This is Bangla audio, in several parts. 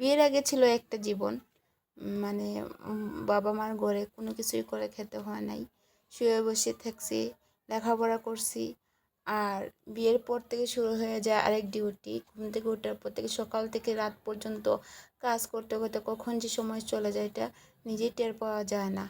বিয়ের আগে ছিল একটা জীবন মানে বাবা মার ঘরে কোনো কিছুই করে খেতে হয় নাই। শুয়ে বসে থাকছি, লেখাপড়া করছি, আর বিয়ের পর থেকে শুরু হয়ে যায় আরেক ডিউটি ঘুম থেকে ওঠার পর থেকে সকাল থেকে রাত পর্যন্ত কাজ করতে করতে কখন যে সময় চলে যায় এটা নিজেই টের পাওয়া যায় না।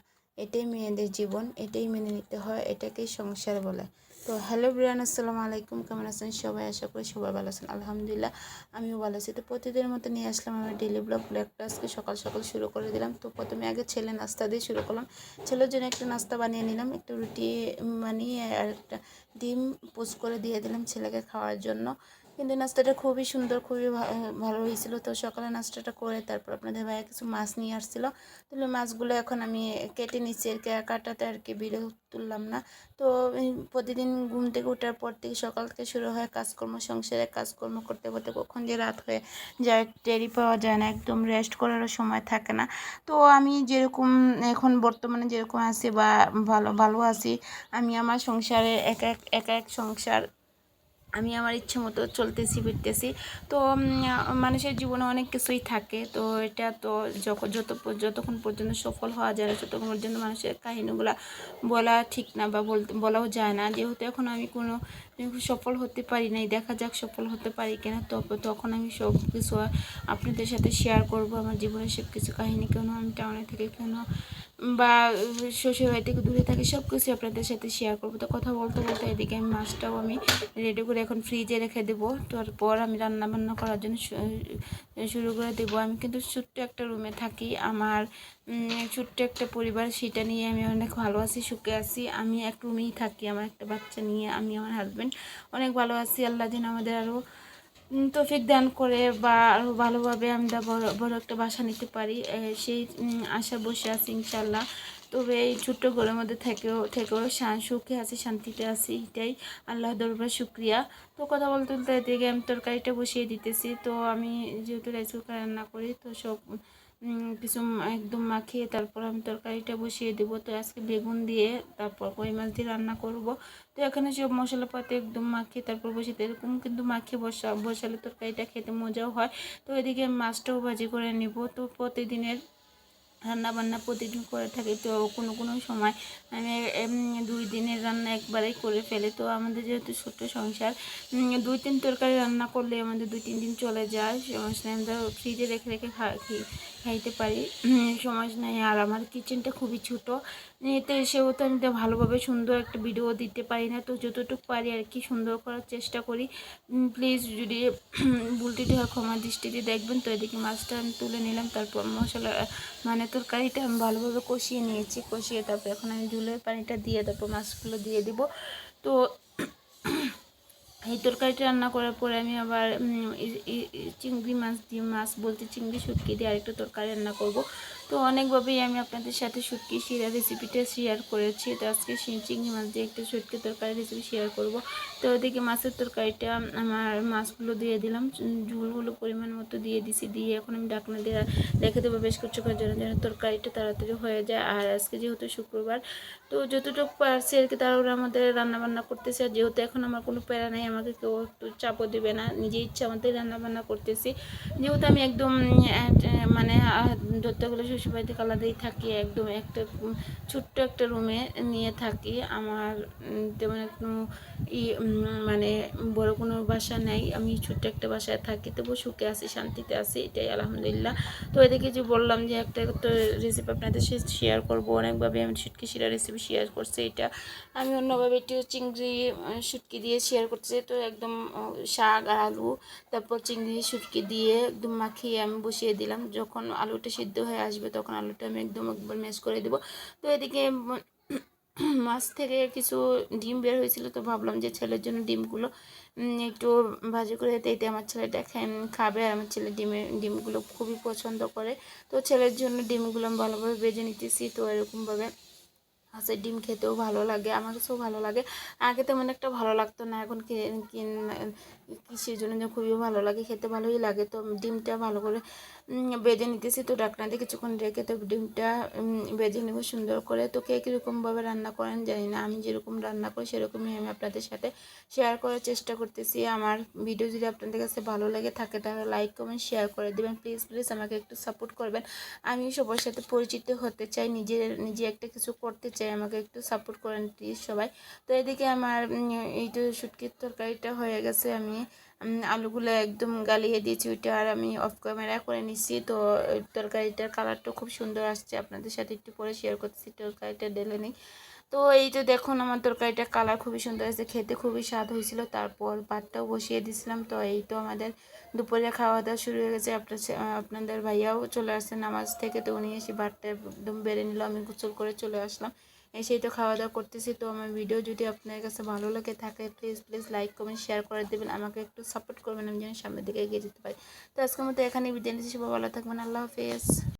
এটাই মেয়েদের জীবন, এটাই মেনে নিতে হয়, এটাকেই সংসার বলে। তো হ্যালো ব্রিয়ান আসসালামু আলাইকুম, কেমন আছেন সবাই? আশা করি সবাই ভালো আছেন, আলহামদুলিল্লাহ আমিও ভালো আছি। তো প্রতিদিনের মতো নিয়ে আসলাম আমার ডেলি ব্লগ ব্লগটা আজকে সকাল সকাল শুরু করে দিলাম। তো প্রথমে আগে ছেলে নাস্তা দিয়ে শুরু করলাম। ছেলের জন্য একটা নাস্তা বানিয়ে নিলাম, একটা রুটি বানিয়ে আর একটা ডিম পোস্ট করে দিয়ে দিলাম ছেলেকে খাওয়ার জন্য। কিন্তু নাস্তাটা খুবই সুন্দর, খুবই ভালো হয়েছিল। তো সকালে নাস্তাটা করে তারপর আপনাদের ভাইয়া কিছু মাছ নিয়ে আসছিল। তাহলে মাছগুলো এখন আমি কেটে নিচ্ছি আর কি কাটাতে আর কি ভিডিও তুললাম না। তো প্রতিদিন ঘুম থেকে ওঠার পর থেকে সকাল থেকে শুরু হয় কাজকর্ম, সংসারে কাজকর্ম করতে করতে কখন যে রাত হয়ে যায় টেরি পাওয়া যায় না, একদম রেস্ট করারও সময় থাকে না। তো আমি যেরকম এখন বর্তমানে যেরকম আছি বা ভালো ভালো আছি, আমি আমার সংসারে এক এক এক এক সংসার আমি আমার ইচ্ছে মতো চলতেছি, ফিরতেছি। তো মানুষের জীবনে অনেক কিছুই থাকে। তো, এটা তো যখন যত যতক্ষণ পর্যন্ত সফল হওয়া যায় না, ততক্ষণ পর্যন্ত মানুষের কাহিনীগুলা বলা ঠিক না বা বলতে বলাও যায় না। যেহেতু এখন আমি কোনো সফল হতে পারি নাই, দেখা যাক সফল হতে পারি কিনা, তবে তখন আমি সব কিছু আপনাদের সাথে শেয়ার করব, আমার জীবনের সব কিছু কাহিনী, কেন আমি টাউনে থেকে, কেন বা শ্বশুরবাড়ি থেকে দূরে থাকি সব কিছু আপনাদের সাথে শেয়ার করব। তো কথা বলতে বলতে এদিকে আমি মাছটাও আমি রেডি করে এখন ফ্রিজে রেখে দেবো। তারপর আমি রান্না বান্না করার জন্য শুরু করে দেবো। আমি কিন্তু ছোট্ট একটা রুমে থাকি। আমার ছোট্ট একটা পরিবার, সেটা নিয়ে আমি অনেক ভালো আছি, সুখে আছি। আমি এক রুমেই থাকি, আমার একটা বাচ্চা নিয়ে আমি, আমার হাজব্যান্ড অনেক ভালো আছি। আল্লাহ যেন আমাদের আরও তৌফিক দান করে বা আরও ভালোভাবে আমরা বড় বড় একটা বাসা নিতে পারি সেই আশা বসে আছি ইনশাল্লাহ তবে এই ছোট্ট ঘরের মধ্যে থেকেও থেকেও সুখে আছি, শান্তিতে আছি, এটাই আল্লাহ দরবার শুক্রিয়া। তো কথা বলতে বলতে এদিকে আমি তরকারিটা বসিয়ে দিতেছি, তো আমি যেহেতু রাইস কুকার রান্না করি, তো সব কিছু একদম মাখিয়ে তারপর আমি তরকারিটা বসিয়ে দেবো। তো আজকে বেগুন দিয়ে তারপর কই মাছ দিয়ে রান্না করব। তো এখানে সব মশলাপাতি একদম মাখিয়ে তারপর বসিয়ে দিই। এরকম কিন্তু মাখিয়ে বসা, বসালে তরকারিটা খেতে মজাও হয়। তো এদিকে মাছটাও ভাজি করে নেব। তো প্রতিদিনের রান্না বান্না প্রতিদিন করে থাকি। তো কোনো কোনো সময় আমি দুই দিনের রান্না একবারেই করে ফেলি। তো আমাদের যেহেতু ছোট্ট সংসার দুই তিন তরকারি রান্না করলে আমাদের দুই তিন দিন চলে যায়। সমস্যা নেই আমরা ফ্রিজে রেখে রেখে খাইতে পারি। উম, সমস্যা নেই আর আমার কিচেনটা খুবই ছোটো। এতে এসেও তো আমি তো ভালোভাবে সুন্দর একটা ভিডিও দিতে পারি না। তো যতটুকু পারি আর কি সুন্দর করার চেষ্টা করি। প্লিজ যদি ভুলটিটি হয় ক্ষমা দৃষ্টিতে দেখবেন। তো এদিকে মাছটা আমি তুলে নিলাম তারপর মশলা মানে তরকারিটা আমি ভালোভাবে কষিয়ে নিয়েছি। কষিয়ে তারপর এখন আমি ঝুলের পানিটা দিয়ে তারপর মাছগুলো দিয়ে দিব। তো এই তরকারিটা রান্না করার পরে আমি আবার চিংড়ি মাছ দিয়ে, মাছ বলতে চিংড়ি শুটকি দিয়ে আরেকটা তরকারি রান্না করব। তো অনেকভাবেই আমি আপনাদের সাথে শুটকি শিরা রেসিপিটা শেয়ার করেছি। তো আজকে চিংড়ি মাছ দিয়ে একটা শুটকি তরকারি রেসিপি শেয়ার করব। তো ওদিকে মাছের তরকারিটা আমার মাছগুলো দিয়ে দিলাম। ঝোলগুলো পরিমাণ মতো দিয়ে দিছি। দিয়ে এখন আমি ডাকনা দিয়ে রেখে দেবো। বেশ কিছুক্ষণ জন্য যেন তরকারিটা তাড়াতাড়ি হয়ে যায়। আর আজকে যেহেতু শুক্রবার, তো যতটুকু পারছি আর কি তারা ওরা আমাদের রান্নাবান্না করতেছে। আর যেহেতু এখন আমার কোনো প্যারা নেই, আমাকে কেউ একটু চাপও দেবে না। নিজে ইচ্ছা আমাদের রান্নাবান্না করতেছি। যেহেতু আমি একদম মানে ধরতে গেলে শ্বশুরবাড়িতে আলাদাই থাকি, একদম একটা ছোট্ট একটা রুমে নিয়ে থাকি। আমার তেমন কোনো ই মানে বড় কোনো বাসা নেই, আমি ছোট্ট একটা বাসায় থাকি। তবু সুখে আছি, শান্তিতে আছি, এটাই আলহামদুলিল্লাহ। তো এদিকে যে বললাম যে একটা তো রেসিপি আপনাদের সাথে শেয়ার করব, অনেকভাবে আমি শুটকি শিরা রেসিপি শেয়ার করছি এটা। আমি অন্যভাবে একটু চিংড়ি শুটকি দিয়ে শেয়ার করছি তো একদম শাক, আলু, তারপর চিংড়ি, শুটকি দিয়ে একদম মাখিয়ে আমি বসিয়ে দিলাম। যখন আলুটা সিদ্ধ হয়ে আসবে তখন আলুটা আমি একদম একবার ম্যাশ করে দেবো। তো এদিকে মাছ থেকে কিছু ডিম বের হয়েছিল, তো ভাবলাম যে ছেলের জন্য ডিমগুলো একটু ভাজি করে দিতে। আমার ছেলেটা খাবে আর আমার ছেলে ডিমের ডিমগুলো খুবই পছন্দ করে। তো ছেলের জন্য ডিমগুলো আমি ভালোভাবে বেজে নিতেছি, তো এরকমভাবে হাঁসের ডিম খেতেও ভালো লাগে, আমার কাছেও ভালো লাগে। আগে তেমন একটা ভালো লাগতো না, এখন কি- কিন- কিসের জন্য খুবই ভালো লাগে, খেতে ভালোই লাগে। তো ডিমটা ভালো করে বেজে নিতেছি তো ডাকনা দিয়ে কিছুক্ষণ রেখে তো ডিমটা বেজে নেব সুন্দর করে। তো কে কীরকমভাবে রান্না করেন জানি না, আমি যেরকম রান্না করি সেরকমই আমি আপনাদের সাথে শেয়ার করার চেষ্টা করতেছি। আমার ভিডিও যদি আপনাদের কাছে ভালো লাগে থাকে তাহলে লাইক কমেন্ট শেয়ার করে দেবেন। প্লিজ প্লিজ আমাকে একটু সাপোর্ট করবেন। আমি সবার সাথে পরিচিত হতে চাই, নিজের, নিজে একটা কিছু করতে চাই আমাকে একটু সাপোর্ট করেন প্লিজ সবাই। তো এদিকে আমার এই তো শুটকির তরকারিটা হয়ে গেছে, আমি আলুগুলো একদম গালিয়ে দিয়েছি, ওইটা আর আমি অফ ক্যামেরা করে নিচ্ছি তো তরকারিটার কালারটা খুব সুন্দর আসছে, আপনাদের সাথে একটু পরে শেয়ার করতেছি, তরকারিটা ঢেলে নিই। তো এই তো দেখুন, আমার তরকারিটার কালার খুবই সুন্দর আছে খেতে খুবই স্বাদ হয়েছিল, তারপর ভাতটাও বসিয়ে দিয়েছিলাম তো এই তো আমাদের দুপুরে খাওয়া দাওয়া শুরু হয়ে গেছে, আপনার আপনাদের ভাইয়াও চলে আসছে নামাজ থেকে, তো উনি এসে ভাতটা একদম বেড়ে নিল, আমি গোসল করে চলে আসলাম। এসেই তো খাওয়া দাওয়া করতেছি। তো আমার ভিডিও যদি আপনার কাছে ভালো লাগে থাকে please please like comment share করে দেবেন। আমাকে একটু সাপোর্ট করবেন, আমি যেন সামনের দিকে এগিয়ে যেতে পারি। তো আজকের মতো এখানে বিদায় নিচ্ছি। সবাই ভালো থাকবেন। আল্লাহ হাফেজ।